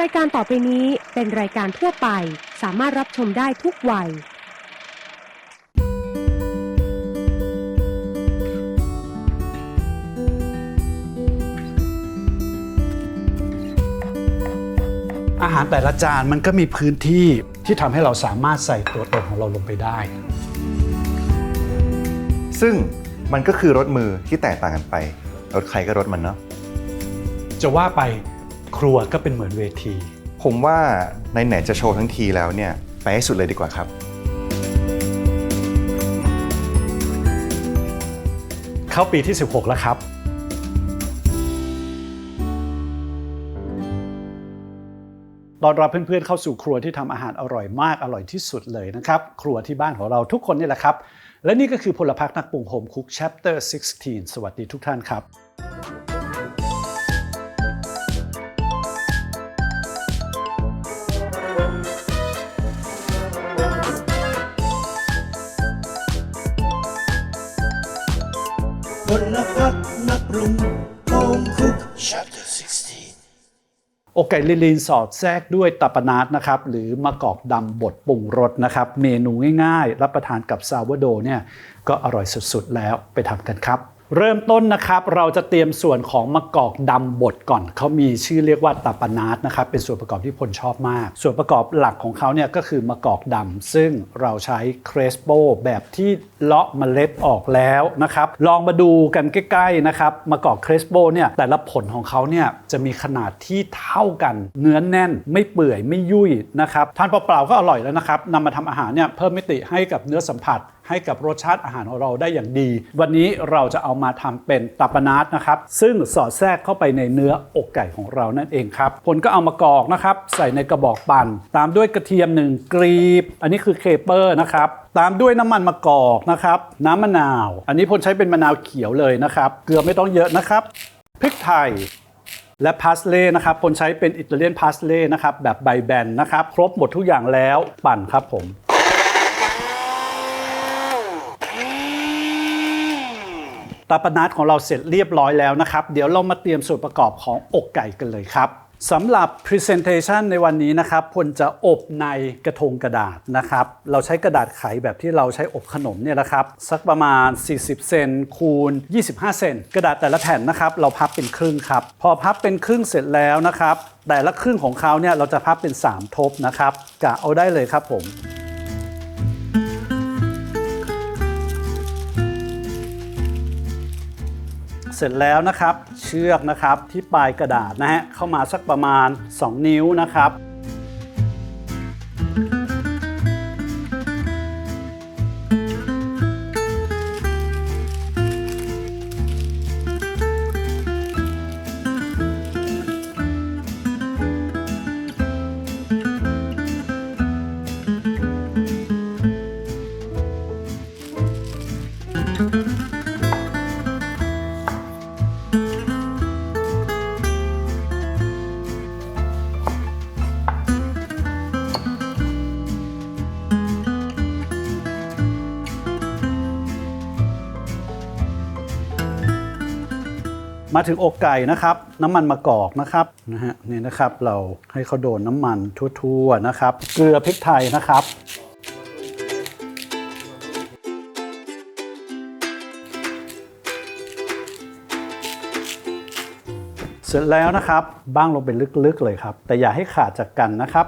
รายการต่อไปนี้เป็นรายการทั่วไป สามารถรับชมได้ทุกวัย อาหารแต่ละจานมันก็มีพื้นที่ที่ทำให้เราสามารถใส่ตัวตนของเราลงไปได้ ซึ่งมันก็คือรถมือที่แตกต่างกันไป รถใครก็รถมันเนาะจะว่าไป ครัวก็เป็นเหมือนเวที ผมว่าในไหนๆจะโชว์ทั้งทีแล้วเนี่ย ไปให้สุดเลยดีกว่าครับ เข้าปีที่ 16 แล้วครับตอนรับเพื่อนๆเข้าสู่ครัวที่ทำอาหารอร่อยมากอร่อยที่สุดเลยนะครับ ครัวที่บ้านของเราทุกคนนี่แหละครับ และนี่ก็คือพลพักนักปรุงโฮมคุก chapter 16 สวัสดีทุกท่านครับ โอกไก่ลิลีนสอดแทรกด้วยตับปนาดนะครับหรือมะกอกดำบดปรุงรสนะครับ เมนูง่ายๆ รับประทานกับซาวโดเนี่ยก็อร่อยสุดๆแล้วไปทำกันครับ เริ่มต้นนะครับเราจะเตรียมส่วนของมะกอกดำบดก่อน เขามีชื่อเรียกว่าตับปนาดนะครับเป็นส่วนประกอบที่พลชอบมาก ส่วนประกอบหลักของเขาเนี่ยก็คือมะกอกดำซึ่งเราใช้เครสโปแบบที่เลาะเมล็ดออกแล้วนะครับลองมาดูกันใกล้ๆนะครับมะกอกเครสโปเนี่ยแต่ละผลของเขาเนี่ยจะมีขนาดที่เท่ากัน เนื้อแน่นไม่เปื่อยไม่ยุ่ยนะครับทานเปล่าๆก็อร่อยแล้วนะครับนำมาทำอาหารเนี่ยเพิ่มมิติให้กับเนื้อสัมผัส ให้กับรสชาติอาหารของเราได้อย่างดี วันนี้เราจะเอามาทำเป็นตับปนาดนะครับ ซึ่งสอดแทรกเข้าไปในเนื้ออกไก่ของเรานั่นเองครับผลก็เอามากรอกนะครับ ใส่ในกระบอกปั่น ตามด้วยกระเทียมหนึ่งกรีบ อันนี้คือเคเปอร์นะครับตามด้วยน้ำมันมะกอกนะครับน้ำมะนาว อันนี้พลใช้เป็นมะนาวเขียวเลยนะครับ เกลือไม่ต้องเยอะนะครับพริกไทยและพาสเล่นะครับพลใช้เป็นอิตาเลียนพาสเล่นะครับแบบใบแบนนะครับ ครบหมดทุกอย่างแล้วปั่นครับผม ตาปนาดของเราเสร็จเรียบร้อยแล้วนะครับ เดี๋ยวเรามาเตรียมส่วนประกอบของอกไก่กันเลยครับสำหรับ Presentation ในวันนี้นะครับพลจะอบในกระทงกระดาษนะครับ เราใช้กระดาษไขแบบที่เราใช้อบขนมเนี่ยนะครับ สักประมาณ 40 เซนคูณ 25 เซนกระดาษแต่ละแผ่นนะครับ เราพับเป็นครึ่งครับ พอพับเป็นครึ่งเสร็จแล้วนะครับ แต่ละครึ่งของเขาเนี่ยเราจะพับเป็น 3 ทบนะครับกะเอาได้เลยครับผม เสร็จแล้วนะครับ เชือกนะครับที่ปลายกระดาษนะฮะเข้ามาสักประมาณ 2 นิ้วนะครับ มาถึงอกไก่นะครับ น้ำมันมะกอกนะครับนะฮะนี่นะครับเราให้เขาโดนน้ำมันทั่วๆนะครับ เกลือพริกไทยนะครับเสร็จแล้วนะครับบ้างลงไปลึกๆเลยครับ แต่อย่าให้ขาดจากกันนะครับ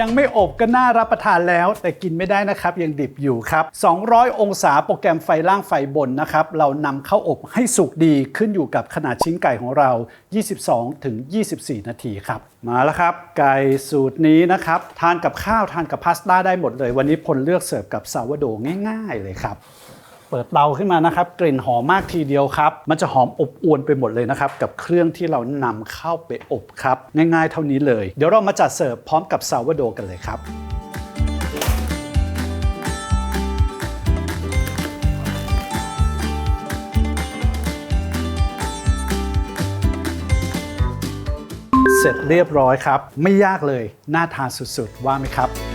ยังไม่อบก็น่ารับประทานแล้ว แต่กินไม่ได้นะครับยังดิบอยู่ครับ 200 องศาโปรแกรมไฟล่างไฟบนนะครับเรานำเข้าอบให้สุกดีขึ้นอยู่กับขนาดชิ้นไก่ของเรา 22 ถึง 24 นาทีครับมาแล้วครับ ไก่สูตรนี้นะครับทานกับข้าวทานกับพาสต้าได้หมดเลย วันนี้พลเลือกเสิร์ฟกับซาวโดง่าย ๆ เลยครับ เปิดเตาขึ้นมานะครับ กลิ่นหอมมากทีเดียวครับ มันจะหอมอบอวนไปหมดเลยนะครับ กับเครื่องที่เรานำเข้าไปอบครับ ง่ายๆเท่านี้เลย เดี๋ยวเรามาจัดเสิร์ฟพร้อมกับซาวโดกันเลยครับเสร็จเรียบร้อยครับ ไม่ยากเลยน่าทานสุดๆ ว่าไหมครับ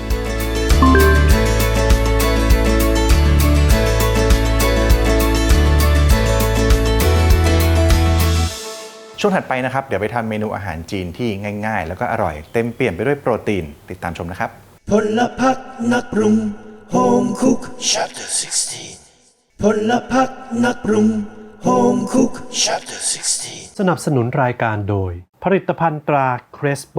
ช่วงถัดไปนะครับ เดี๋ยวไปทำเมนูอาหารจีนที่ง่าย ๆ แล้วก็อร่อยเต็มเปี่ยมไปด้วยโปรตีน ติดตามชมนะครับ พลพักนักปรุง Home Cook Chapter 16พลพักนักปรุง Home Cook Chapter 16 สนับสนุนรายการโดย ผลิตภัณฑ์ตราเครสโบ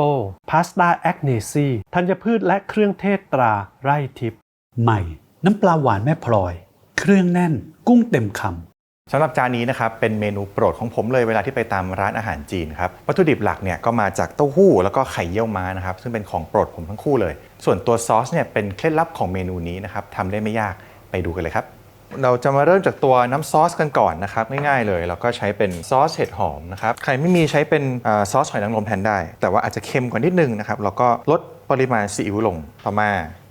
พาสต้าแอคเนซีธัญพืชและเครื่องเทศตราไร่ทิพย์ใหม่ น้ำปลาหวานแม่พลอย เครื่องแน่น กุ้งเต็มคำ สำหรับจานนี้นะครับเป็นเมนูโปรดของผมเลยเวลาที่ไปตามร้านอาหารจีนครับวัตถุดิบหลักเนี่ยก็มาจากเต้าหู้แล้วก็ไข่เยี่ยวม้านะครับซึ่งเป็นของโปรดผมทั้งคู่เลย ส่วนตัวซอสเนี่ยเป็นเคล็ดลับของเมนูนี้นะครับทำได้ไม่ยากไปดูกันเลยครับเราจะมาเริ่มจากตัวน้ำซอสกันก่อนนะครับง่ายๆเลยเราก็ใช้เป็นซอสเห็ดหอมนะครับใครไม่มีใช้เป็นอซอสหอยนางรมแทนได้ แต่ว่าอาจจะเค็มกว่านิดนึงนะครับเราก็ลดปริมาณซีอิ๊วลงต่อมา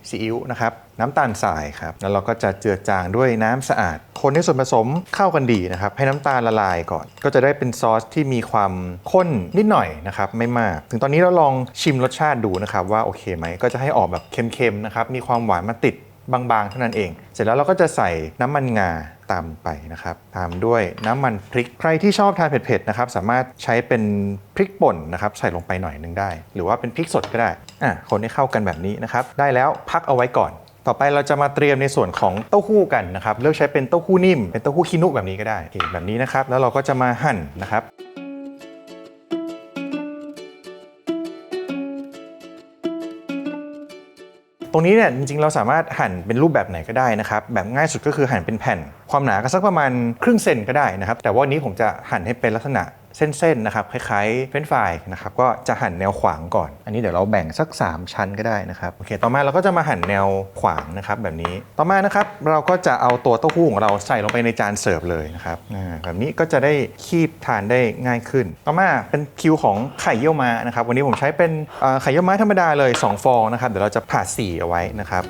ซีอิ๊วนะครับน้ำตาลทรายครับแล้วเราก็จะเจือจางด้วยน้ำสะอาด คนให้ส่วนผสมเข้ากันดีนะครับ ให้น้ำตาลละลายก่อน ก็จะได้เป็นซอสที่มีความข้นนิดหน่อยนะครับไม่มาก ถึงตอนนี้เราลองชิมรสชาติดูนะครับว่าโอเคไหมก็จะให้ออกแบบเค็มๆนะครับมีความหวานมาติด บางๆ เท่านั้นเอง เสร็จแล้วเราก็จะใส่น้ำมันงาตามไปนะครับ ตามด้วยน้ำมันพริก ใครที่ชอบทานเผ็ดๆนะครับ สามารถใช้เป็นพริกป่นนะครับ ใส่ลงไปหน่อยหนึงได้ หรือว่าเป็นพริกสดก็ได้ อะ คนให้เข้ากันแบบนี้นะครับ ได้แล้วพักเอาไว้ก่อน ต่อไปเราจะมาเตรียมในส่วนของเต้าหู้กันนะครับ เลือกใช้เป็นเต้าหู้นิ่ม เป็นเต้าหู้ขี้นุแบบนี้ก็ได้แบบนี้นะครับ แล้วเราก็จะมาหั่นนะครับ ตรงนี้เนี่ยจริงๆเราสามารถหั่นเป็นรูปแบบไหนก็ได้นะครับ แบบง่ายสุดก็คือหั่นเป็นแผ่น ความหนาก็สักประมาณครึ่งเซนก็ได้นะครับ แต่ว่านี้ผมจะหั่นให้เป็นลักษณะ เส้นๆนะครับคล้ายๆเฟรนฟรายนะครับก็จะหั่นแนวขวางก่อน อันนี้เดี๋ยวเราแบ่งสัก 3 ชั้นก็ได้นะครับโอเคต่อมาเราก็จะมาหั่นแนวขวางนะครับแบบนี้ต่อมานะครับเราก็จะเอาตัวเต้าหู้ของเราใส่ลงไปในจานเสิร์ฟเลยนะครับแบบนี้ก็จะได้คีบทานได้ง่ายขึ้น ต่อมาเป็นคิวของไข่เยี่ยวม้านะครับวันนี้ผมใช้เป็นไข่เยี่ยวม้าธรรมดาเลย 2 ฟองนะครับเดี๋ยวเราจะผ่าสีเอาไว้นะครับ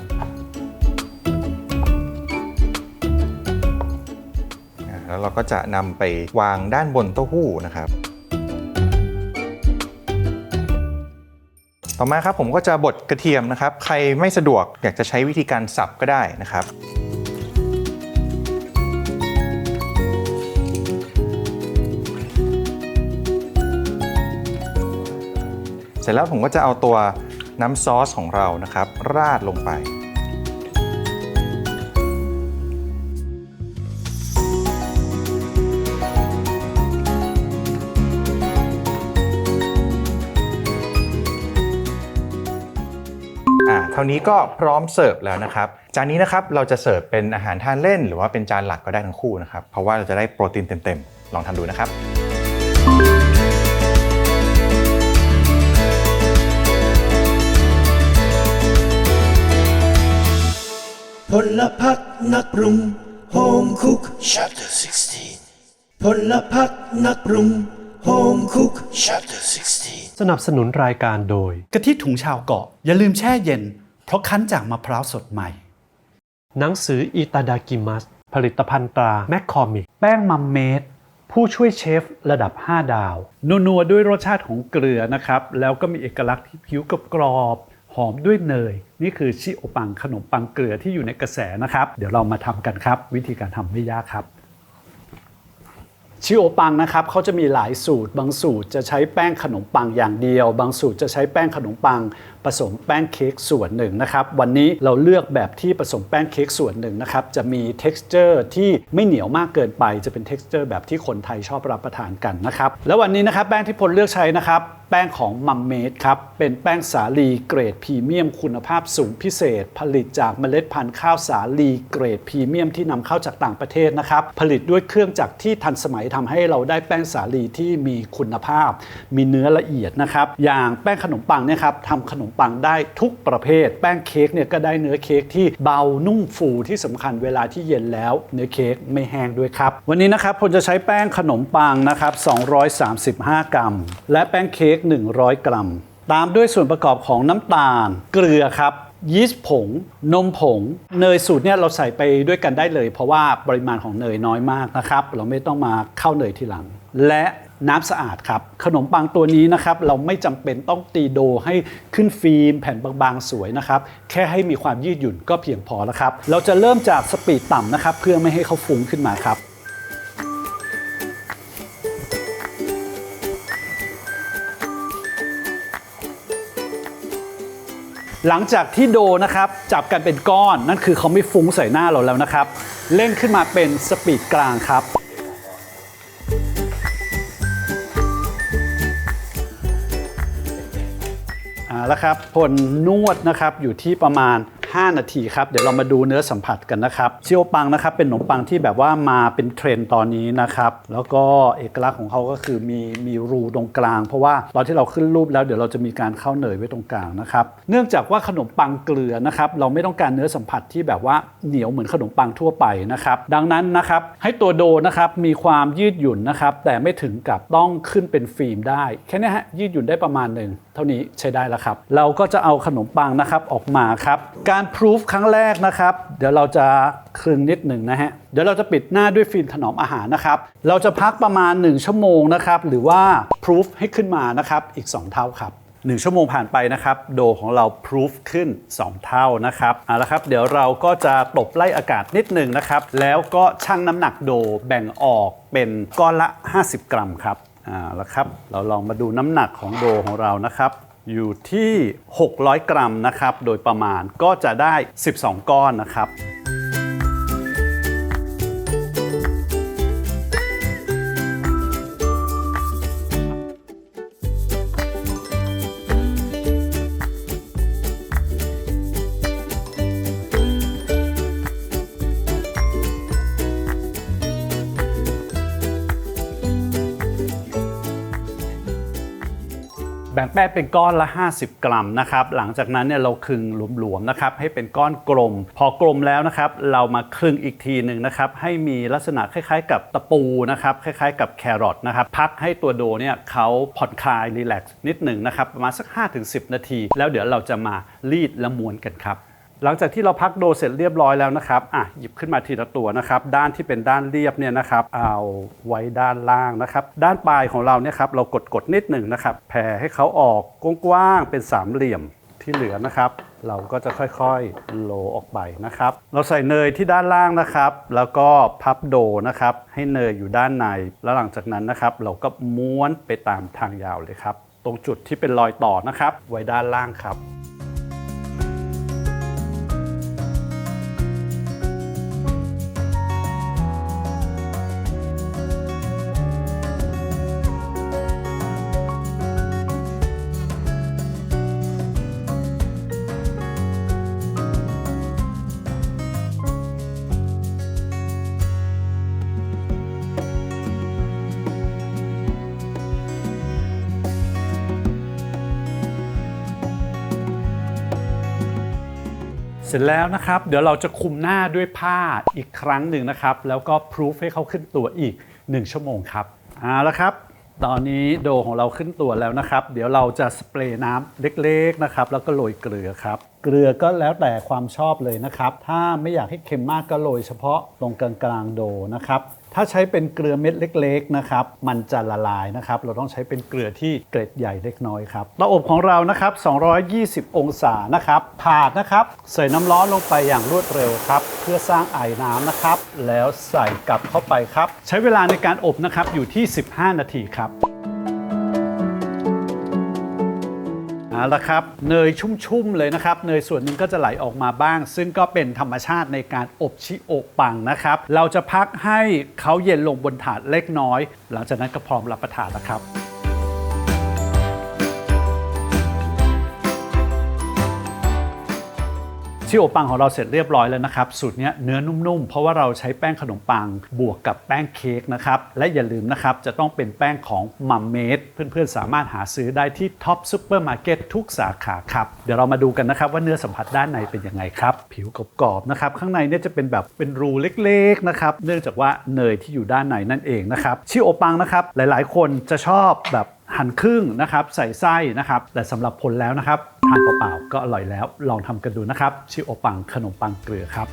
แล้วเราก็จะนำไปวางด้านบนเต้าหู้นะครับ ต่อมาครับผมก็จะบดกระเทียมนะครับ ใครไม่สะดวกอยากจะใช้วิธีการสับก็ได้นะครับเสร็จแล้วผมก็จะเอาตัวน้ำซอสของเรานะครับ ราดลงไปาเท่านี้ก็พร้อมเสิร์ฟแล้วนะครับ จานนี้นะครับเราจะเสิร์ฟเป็นอาหารทานเล่น หรือว่าเป็นจานหลักก็ได้ทั้งคู่นะครับ เพราะว่าเราจะได้โปรตีนเต็มๆ ลองทำดูนะครับ พลพักนักปรุง Home Cook Chapter 16พลพักนักปรุง Home Cook Chapter 16 สนับสนุนรายการโดย กะทิถุงชาวเกาะ อย่าลืมแช่เย็น เพราะคั้นจากมะพร้าวสดใหม่ หนังสืออิตาดากิมัสผลิตภัณฑ์ตราแมคคอมิกแป้งมัมเมดผู้ช่วยเชฟระดับ 5 ดาว นัวๆด้วยรสชาติของเกลือนะครับ แล้วก็มีเอกลักษณ์ที่ผิวกับกรอบๆหอมด้วยเนย นี่คือชิโอปังขนมปังเกลือที่อยู่ในกระแสนะครับ เดี๋ยวเรามาทำกันครับ วิธีการทำไม่ยากครับชิโอปังนะครับเขาจะมีหลายสูตร บางสูตรจะใช้แป้งขนมปังอย่างเดียว บางสูตรจะใช้แป้งขนมปัง ผสมแป้งเค้กส่วนหนึ่งนะครับวันนี้เราเลือกแบบที่ผสมแป้งเค้กส่วนหนึ่งนะครับจะมี t e x t อร์ที่ไม่เหนียวมากเกินไป จะเป็น t e x t อร์แบบที่คนไทยชอบรับประทานกันนะครับแล้ววันนี้นะครับแป้งที่พลเลือกใช้นะครับแป้งของมัมเมดครับเป็นแป้งสาลีเกรดพรีเมียมคุณภาพสูงพิเศษ ผลิตจากเมล็ดพันธุ์ข้าวสาลีเกรดพรีเมียมที่นำเข้าจากต่างประเทศนะครับผลิตด้วยเครื่องจักรที่ทันสมัยทำให้เราได้แป้งสาลีที่มีคุณภาพ มีเนื้อละเอียดนะครับอย่างแป้งขนมปังเนี่ยครับทำขนมปังได้ทุกประเภท แป้งเค้กเนี่ยก็ได้เนื้อเค้กที่เบานุ่มฟูที่สำคัญเวลาที่เย็นแล้ว เนื้อเค้กไม่แห้งด้วยครับ วันนี้นะครับผมจะใช้แป้งขนมปังนะครับ 235 กรัม และแป้งเค้ก100 กรัม ตามด้วยส่วนประกอบของน้ำตาล เกลือครับยีสต์ผง นมผง เนยสูตรเนี่ยเราใส่ไปด้วยกันได้เลย เพราะว่าปริมาณของเนยน้อยมากนะครับ เราไม่ต้องมาเข้าเนยทีหลัง และ น้ำสะอาดครับ ขนมปังตัวนี้นะครับเราไม่จำเป็นต้องตีโดให้ขึ้นฟิล์มแผ่นบางๆสวยนะครับ แค่ให้มีความยืดหยุ่นก็เพียงพอแล้วครับ เราจะเริ่มจากสปีดต่ำนะครับ เพื่อไม่ให้เขาฟุ้งขึ้นมาครับหลังจากที่โดนะครับจับกันเป็นก้อนนั่นคือเขาไม่ฟุ้งใส่หน้าเราแล้วนะครับ เร่งขึ้นมาเป็นสปีดกลางครับ แล้วครับผลนวดนะครับอยู่ที่ประมาณ 5 นาทีครับ เดี๋ยวเรามาดูเนื้อสัมผัสกันนะครับเชียวปังนะครับ เป็นขนมปังที่แบบว่ามาเป็นเทรนตอนนี้นะครับ แล้วก็เอกลักษณ์ของเขาก็คือมีมีรูตรงกลาง เพราะว่าตอนที่เราขึ้นรูปแล้วเดี๋ยวเราจะมีการเข้าเนยไว้ตรงกลางนะครับ เนื่องจากว่าขนมปังเกลือนะครับ เราไม่ต้องการเนื้อสัมผัสที่แบบว่าเหนียวเหมือนขนมปังทั่วไปนะครับ ดังนั้นนะครับให้ตัวโดนะครับมีความยืดหยุ่นนะครับ แต่ไม่ถึงกับต้องขึ้นเป็นฟิล์มได้แค่นี้ฮะยืดหยุ่นได้ประมาณหนึ่งเท่านี้ใช้ได้แล้วครับ เราก็จะเอาขนมปังนะครับออกมาครับ การพรูฟครั้งแรกนะครับ เดี๋ยวเราจะคลึงนิดหนึ่งนะฮะ เดี๋ยวเราจะปิดหน้าด้วยฟิล์มถนอมอาหารนะครับ เราจะพักประมาณ 1 ชั่วโมงนะครับ หรือว่าพรูฟให้ขึ้นมานะครับ อีก 2 เท่าครับ 1 ชั่วโมงผ่านไปนะครับ โดของเราพรูฟขึ้น 2 เท่านะครับเอาละครับ เดี๋ยวเราก็จะตบไล่อากาศนิดหนึ่งนะครับ แล้วก็ชั่งน้ำหนักโดแบ่งออกเป็นก้อนละ 50 กรัมครับอ่าแล้วครับ เราลองมาดูน้ำหนักของโดของเรานะครับ อยู่ที่ 600 กรัมนะครับ โดยประมาณก็จะได้ 12 ก้อนนะครับ แบ่งแป้งเป็นก้อนละ 50 กรัมนะครับหลังจากนั้นเนี่ยเราคลึงหลวมๆนะครับให้เป็นก้อนกลม พอกลมแล้วนะครับเรามาคลึงอีกทีหนึ่งนะครับให้มีลักษณะคล้ายๆ กับตะปูนะครับคล้ายๆ กับแครอทนะครับพักให้ตัวโดเนี่ยเขาผ่อนคลายรีแลกซ์นิดหนึ่งนะครับประมาณสัก 5-10 นาที แล้วเดี๋ยวเราจะมารีดและม้วนกันครับ หลังจากที่เราพักโดเสร็จเรียบร้อยแล้วนะครับอะหยิบขึ้นมาทีละตัวนะครับ ด้านที่เป็นด้านเรียบเนี่ยนะครับ เอาไว้ด้านล่างนะครับ ด้านปลายของเราเนี่ยครับ เรากดกดๆนิดหนึ่งนะครับ แผ่ให้เขาออกกว้างๆเป็นสามเหลี่ยมที่เหลือนะครับ เราก็จะค่อยๆโลออกไปนะครับ เราใส่เนยที่ด้านล่างนะครับ แล้วก็พับโดนะครับ ให้เนยอยู่ด้านใน แล้วหลังจากนั้นนะครับ เราก็ม้วนไปตามทางยาวเลยครับ ตรงจุดที่เป็นรอยต่อนะครับ ไว้ด้านล่างครับ แล้วนะครับ เดี๋ยวเราจะคุมหน้าด้วยผ้าอีกครั้งหนึ่งนะครับ แล้วก็พรูฟให้เขาขึ้นตัวอีก 1 ชั่วโมงครับเอาละครับ ตอนนี้โดของเราขึ้นตัวแล้วนะครับ เดี๋ยวเราจะสเปรย์น้ำเล็กๆนะครับ แล้วก็โรยเกลือครับ เกลือก็แล้วแต่ความชอบเลยนะครับ ถ้าไม่อยากให้เค็มมากก็โรยเฉพาะตรงกลางๆโดนะครับ ถ้าใช้เป็นเกลือเม็ดเล็กๆนะครับมันจะละลายนะครับ เราต้องใช้เป็นเกลือที่เกร็ดใหญ่เล็กน้อยครับเตาอบของเรานะครับ 220 องศานะครับถาดนะครับใส่น้ำร้อนลงไปอย่างรวดเร็วครับ เพื่อสร้างไอ้น้ำนะครับ แล้วใส่กลับเข้าไปครับ ใช้เวลาในการอบนะครับอยู่ที่ 15 นาทีครับ เอาละครับเนยชุ่มๆเลยนะครับเนยส่วนหนึ่งก็จะไหลออกมาบ้าง ซึ่งก็เป็นธรรมชาติในการอบชิโอปังนะครับ เราจะพักให้เขาเย็นลงบนถาดเล็กน้อย หลังจากนั้นก็พร้อมรับประทานแล้วครับ ชิโอปังของเราเสร็จเรียบร้อยแล้วนะครับ สูตรนี้เนื้อนุ่มๆ เพราะว่าเราใช้แป้งขนมปังบวกกับแป้งเค้กนะครับ และอย่าลืมนะครับจะต้องเป็นแป้งของมัมเมดเพื่อนๆ สามารถหาซื้อได้ที่ท็อปซูเปอร์มาร์เก็ตทุกสาขาครับ เดี๋ยวเรามาดูกันนะครับว่าเนื้อสัมผัสด้านในเป็นยังไงครับ ผิวกรอบๆนะครับ ข้างในเนี่ยจะเป็นแบบเป็นรูเล็กๆนะครับเนื่องจากว่าเนยที่อยู่ด้านในนั่นเองนะครับชิโอปังนะครับหลายๆ คนจะชอบแบบหั่นครึ่งนะครับใส่ไส้นะครับแต่สำหรับผลแล้วนะครับ ทานเปล่าๆก็อร่อยแล้ว ลองทำกันดูนะครับชิโอปังขนมปังเกลือครับ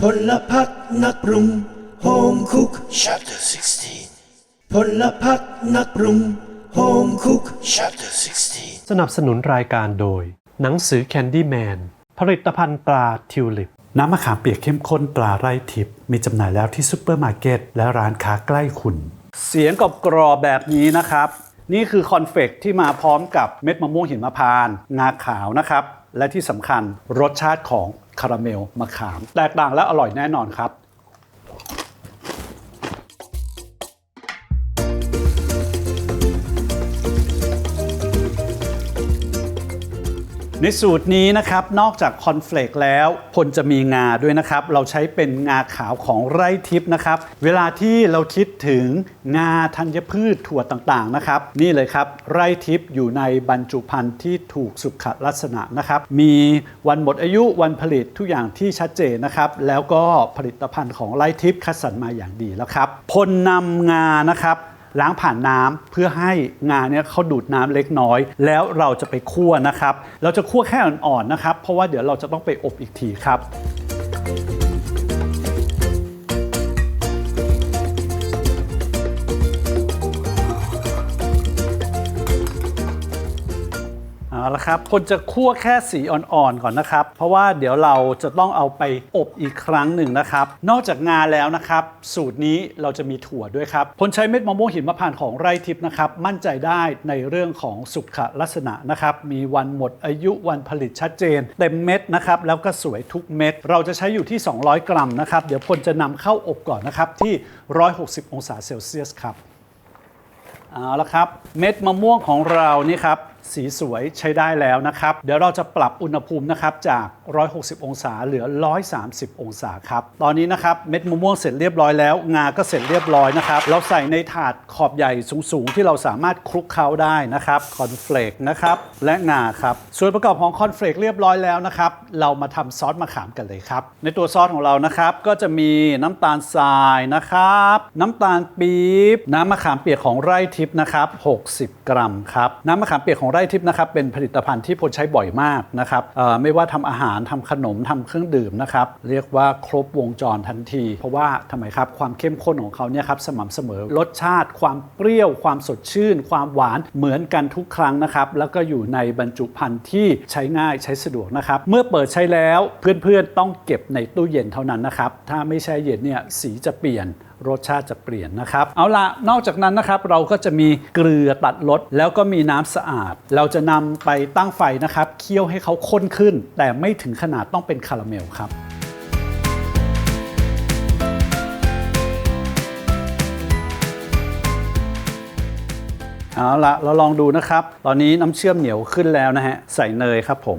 พลพักนักปรุง Home Cook Chapter 16พลพักนักปรุง Home Cook Chapter 16 สนับสนุนรายการโดย หนังสือ Candyman ผลิตภัณฑ์ตราทิวลิป น้ำมะขามเปียกเข้มข้นตราไร่ทิพย์มีจำหน่ายแล้วที่ซูเปอร์มาร์เก็ตและร้านค้าใกล้คุณ เสียงกรอบกรอบแบบนี้นะครับ นี่คือคอนเฟกที่มาพร้อมกับเม็ดมะม่วงหิมพานต์งาขาวนะครับ และที่สำคัญรสชาติของคาราเมลมะขาม แตกต่างและอร่อยแน่นอนครับ ในสูตรนี้นะครับนอกจากคอนเฟลกแล้วพลจะมีงาด้วยนะครับ เราใช้เป็นงาขาวของไร่ทิพย์นะครับ เวลาที่เราคิดถึงงาธัญพืชถั่วต่างๆนะครับ นี่เลยครับไร่ทิพย์อยู่ในบรรจุภัณฑ์ที่ถูกสุขลักษณะนะครับ มีวันหมดอายุวันผลิตทุกอย่างที่ชัดเจนนะครับ แล้วก็ผลิตภัณฑ์ของไร่ทิพย์คัดสรรมาอย่างดีแล้วครับพลนำงานะครับ ล้างผ่านน้ำเพื่อให้งาเนี่ยเขาดูดน้ำเล็กน้อย แล้วเราจะไปคั่วนะครับ เราจะคั่วแค่อ่อนๆนะครับ เพราะว่าเดี๋ยวเราจะต้องไปอบอีกทีครับ เอาละครับคนจะคั่วแค่สีอ่อนๆก่อนนะครับ เพราะว่าเดี๋ยวเราจะต้องเอาไปอบอีกครั้งหนึ่งนะครับ นอกจากงาแล้วนะครับ สูตรนี้เราจะมีถั่วด้วยครับพลใช้เม็ดมะม่วงหิมพานต์ของไร่ทิพย์นะครับ มั่นใจได้ในเรื่องของสุขลักษณะนะครับ มีวันหมดอายุวันผลิตชัดเจน เต็มเม็ดนะครับ แล้วก็สวยทุกเม็ด เราจะใช้อยู่ที่ 200 กรัมนะครับ เดี๋ยวพลจะนำเข้าอบก่อนนะครับที่ 160 องศาเซลเซียสครับเอาละครับ เม็ดมะม่วงของเรานี่ครับ สีสวยใช้ได้แล้วนะครับ เดี๋ยวเราจะปรับอุณหภูมินะครับจาก 160 องศาเหลือ 130 องศาครับ ตอนนี้นะครับเม็ดมะม่วงเสร็จเรียบร้อยแล้ว งาก็เสร็จเรียบร้อยนะครับ เราใส่ในถาดขอบใหญ่สูงๆ ที่เราสามารถคลุกเคล้าได้นะครับคอนเฟลกนะครับ และงาครับ ส่วนประกอบของคอนเฟลกเรียบร้อยแล้วนะครับ เรามาทำซอสมะขามกันเลยครับ ในตัวซอสของเรานะครับก็จะมีน้ำตาลทรายนะครับ น้ำตาลปี๊บน้ำมะขามเปียกของไร่ทิพย์นะครับ 60 กรัมครับน้ำมะขามเปียกของไร่ทิพย์นะครับเป็นผลิตภัณฑ์ที่พลใช้บ่อยมากนะครับไม่ว่าทำอาหารทำขนมทำเครื่องดื่มนะครับเรียกว่าครบวงจรทันที เพราะว่าทำไมครับความเข้มข้นของเขาเนี่ยครับสม่ำเสมอรสชาติ ความเปรี้ยว ความสดชื่น ความหวานเหมือนกันทุกครั้งนะครับแล้วก็อยู่ในบรรจุภัณฑ์ที่ใช้ง่ายใช้สะดวกนะครับเมื่อเปิดใช้แล้วเพื่อนๆต้องเก็บในตู้เย็นเท่านั้นนะครับถ้าไม่แช่เย็นเนี่ยสีจะเปลี่ยน รสชาติจะเปลี่ยนนะครับ เอาละนอกจากนั้นนะครับเราก็จะมีเกลือตัดรสแล้วก็มีน้ำสะอาด เราจะนำไปตั้งไฟนะครับเคี่ยวให้เขาข้นขึ้น แต่ไม่ถึงขนาดต้องเป็นคาราเมลครับเอาละเราลองดูนะครับ ตอนนี้น้ำเชื่อมเหนียวขึ้นแล้วนะฮะ ใส่เนยครับผม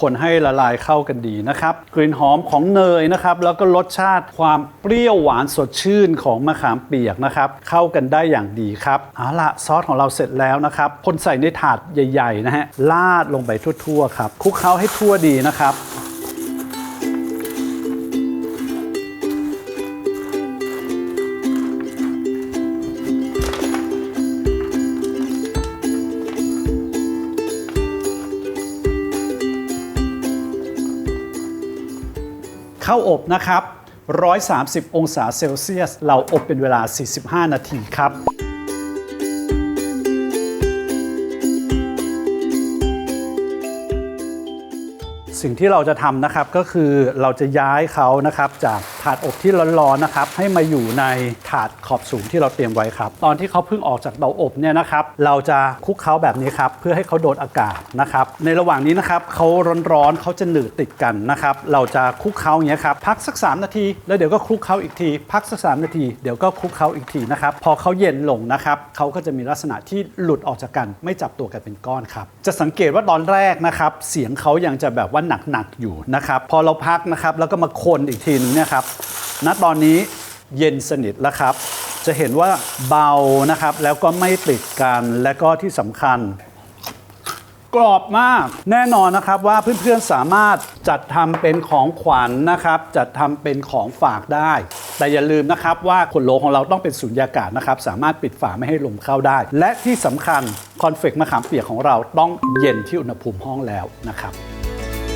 คนให้ละลายเข้ากันดีนะครับ กลิ่นหอมของเนยนะครับ แล้วก็รสชาติความเปรี้ยวหวานสดชื่นของมะขามเปียกนะครับ เข้ากันได้อย่างดีครับเอาละซอสของเราเสร็จแล้วนะครับคนใส่ในถาดใหญ่ๆนะฮะลาดลงไปทั่วๆครับคลุกเคล้าให้ทั่วดีนะครับ เข้าอบนะครับ 130 องศาเซลเซียส เราอบเป็นเวลา 45 นาทีครับ สิ่งที่เราจะทำนะครับก็คือเราจะย้ายเขานะครับจากถาดอบที่ร้อนๆนะครับให้มาอยู่ในถาดขอบสูงที่เราเตรียมไว้ครับ ตอนที่เขาเพิ่งออกจากเตาอบเนี่ยนะครับเราจะคลุกเขาแบบนี้ครับเพื่อให้เขาโดนอากาศนะครับในระหว่างนี้นะครับเขาร้อนๆเขาจะหนืดติดกันนะครับเราจะคลุกเขาอย่างเงี้ยครับพักสัก 3 นาที แล้วเดี๋ยวก็คลุกเขาอีกที พักสัก 3 นาที เดี๋ยวก็คลุกเขาอีกทีนะครับพอเขาเย็นลงนะครับเขาก็จะมีลักษณะที่หลุดออกจากกัน ไม่จับตัวกันเป็นก้อนครับจะสังเกตว่าตอนแรกนะครับเสียงเขายังจะแบบว่าหนักๆอยู่นะครับ พอเราพักนะครับแล้วก็มาคนอีกทีนึงเนี่ยครับณตอนนี้เย็นสนิทแล้วครับ จะเห็นว่าเบานะครับ แล้วก็ไม่ติดกันและก็ที่สำคัญ กรอบมากแน่นอนนะครับว่าเพื่อนๆสามารถจัดทำเป็นของขวัญนะครับ จัดทำเป็นของฝากได้ แต่อย่าลืมนะครับว่าขวดโหลของเราต้องเป็นสุญญากาศนะครับ สามารถปิดฝาไม่ให้ลมเข้าได้ และที่สำคัญคอนเฟกมะขามเปียกของเราต้องเย็นที่อุณหภูมิห้องแล้วนะครับ